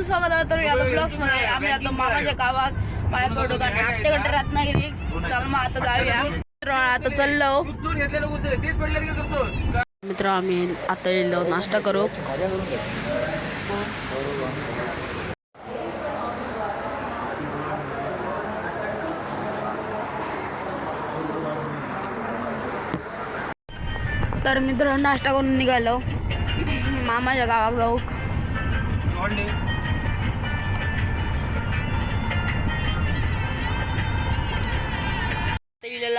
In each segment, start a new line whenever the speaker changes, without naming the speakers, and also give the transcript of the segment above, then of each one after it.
तुमचं स्वागत आहे तर या ब्लॉग्समध्ये आम्ही आता मामाच्या गावात पाया पडू आणि आत्तेकडे रत्नागिरी. चल मग आता जाऊया. मित्र आता चाललो. मित्र आम्ही आता येलो. नाश्ता करू. तर मित्र नाश्ता करून निघालो. मामाच्या गावात जाऊ.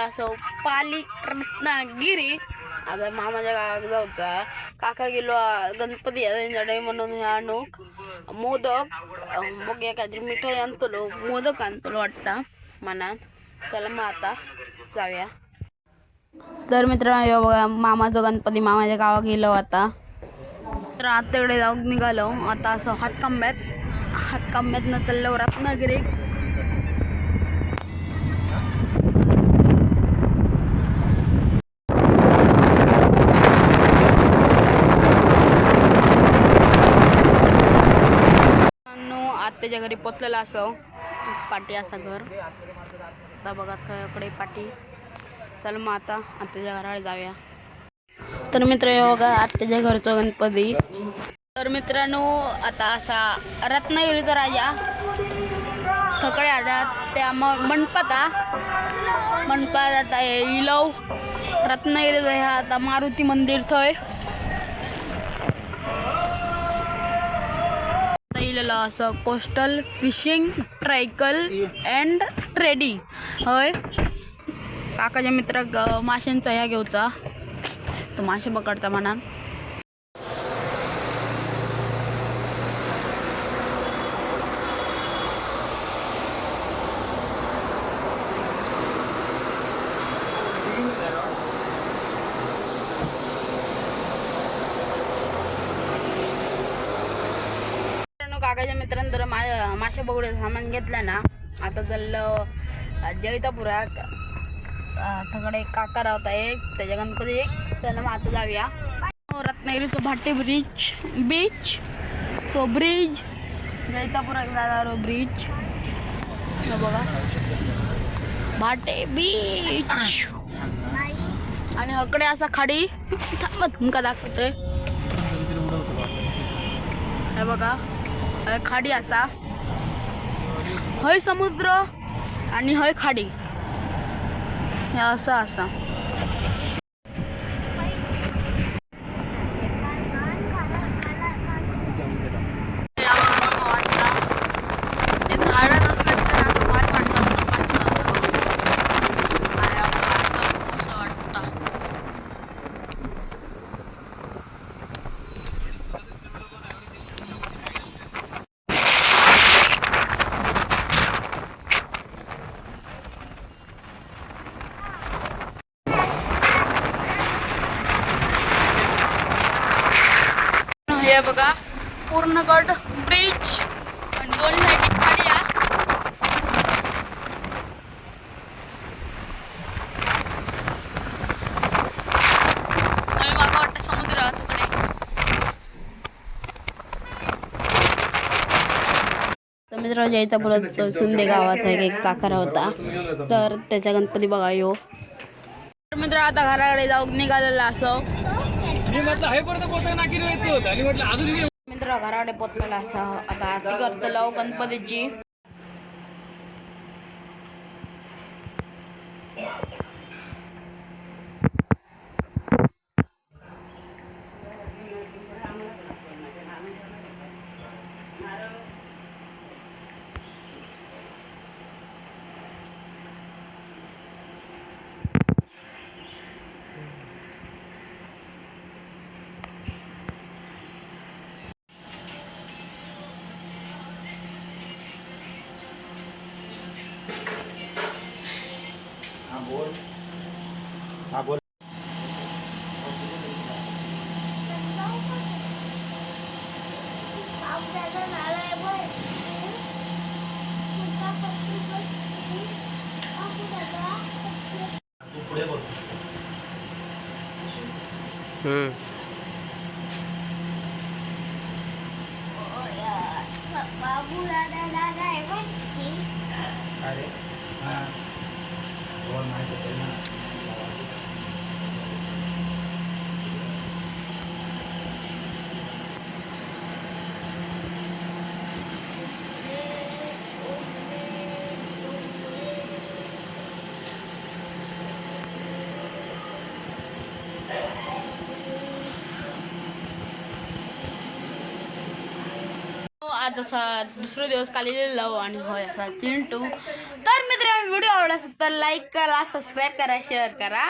लिहिलेलं असं पाली रत्नागिरी. आता मामाच्या गावात जाऊचा. काका गेलो गणपती त्यांच्याकडे म्हणून आणूक मोदक मग बघूया काहीतरी मिठाई आणतलो मोदक आणतलो वाटतं मनात. चला मग आता जाऊया. तर मित्रांनो बघा मामाचं गणपती मामाच्या गावात गेलो आता. तर आत्याकडे जाऊन निघालो. आता असं हातकांब्यात हातकांब्यातनं चाललो रत्नागिरी. त्याच्या घरी पोचलेला असो. पाटी असा घर. आता बघा थोड्याकडे पाटी. चल मग आता आत्याच्या घराकडे जाऊया. तर मित्र हे बघा आत्याच्या घरचं गणपती. तर मित्रांनो आता असा रत्नागिरीचा राजा. थकडे आल्या त्या म मंडपात हा. मंडपात आता हे इलव. रत्नागिरीचं ह्या आता मारुती मंदिर थंय. आता इलेलं असं कोस्टल फिशिंग ट्रायकल अँड ट्रेडिंग होय? काकाच्या मित्र माशांचा ह्या घेऊचा. तो मासे पकडता म्हणा मित्रांनो काकाच्या मित्रांनी जर मा मासे पकडे सामान घेतलं ना आता चाललं जैतापुरात थकडे एक काका रावता एक त्याच्या गणपती एक चला मग आता जाऊया रत्नागिरीचं Bhate bridge beach so bridge जैतापुरात जाणार ब्रिज बघा भाटे बीच आणि अकडे असा खाडी थांबा तुमका दाखवतोय हे बघा खाडी असा. हय समुद्र आणि हय खाडी. हे असं असा ते झाडं नसले असते ना तर भारी वाटलं वाटलं. काय आपण आता असं वाटतं. हे बघा. पूर्णगड ब्रिज आणि दोन्ही साईड खाडी आहे. वाटतं समुद्र आहे तिकडे. परत सुंदे गावात आहे एक काकारा होता तर त्याच्या गणपती बघा यो. तर मित्र आता घराकडे जाऊन निघालेला असो.
मी म्हटलं हे नाकी आणि म्हटलं अजून
घराकडे पोचलेला असा. आता आरती करतलो गणपतीची.
হুম। বাবু দাদা দাদা এবার কি
আরে হ্যাঁ ওর মাইকে होते
आज असा दुसरा दिवस कालेले लव आणि होय असा चिंटू. तर मित्रांनो व्हिडिओ आवडला असेल तर लाईक करा सबस्क्राईब करा शेअर करा.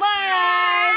बाय